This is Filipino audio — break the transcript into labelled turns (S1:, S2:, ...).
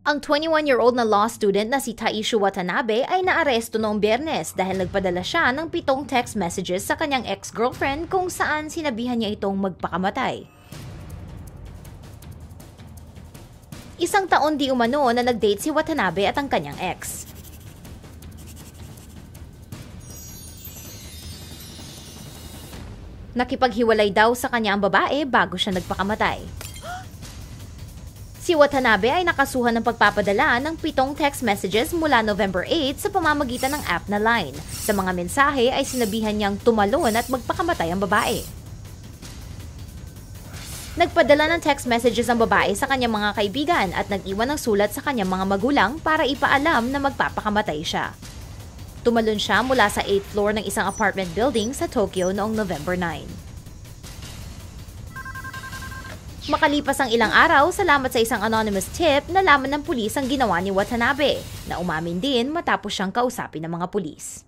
S1: Ang 21-year-old na law student na si Taishu Watanabe ay naaresto noong biyernes dahil nagpadala siya ng pitong text messages sa kanyang ex-girlfriend kung saan sinabihan niya itong magpakamatay. Isang taon di umano na nag-date si Watanabe at ang kanyang ex. Nakipaghiwalay daw sa kanya ang babae bago siya nagpakamatay. Si Watanabe ay nakasuhan ng pagpapadala ng pitong text messages mula November 8 sa pamamagitan ng app na Line. Sa mga mensahe ay sinabihan niyang tumalon at magpakamatay ang babae. Nagpadala ng text messages ang babae sa kanyang mga kaibigan at nag-iwan ng sulat sa kanyang mga magulang para ipaalam na magpapakamatay siya. Tumalon siya mula sa 8th floor ng isang apartment building sa Tokyo noong November 9. Makalipas ang ilang araw, salamat sa isang anonymous tip, nalaman ng pulis ang ginawa ni Watanabe, na umamin din matapos siyang kausapin ng mga pulis.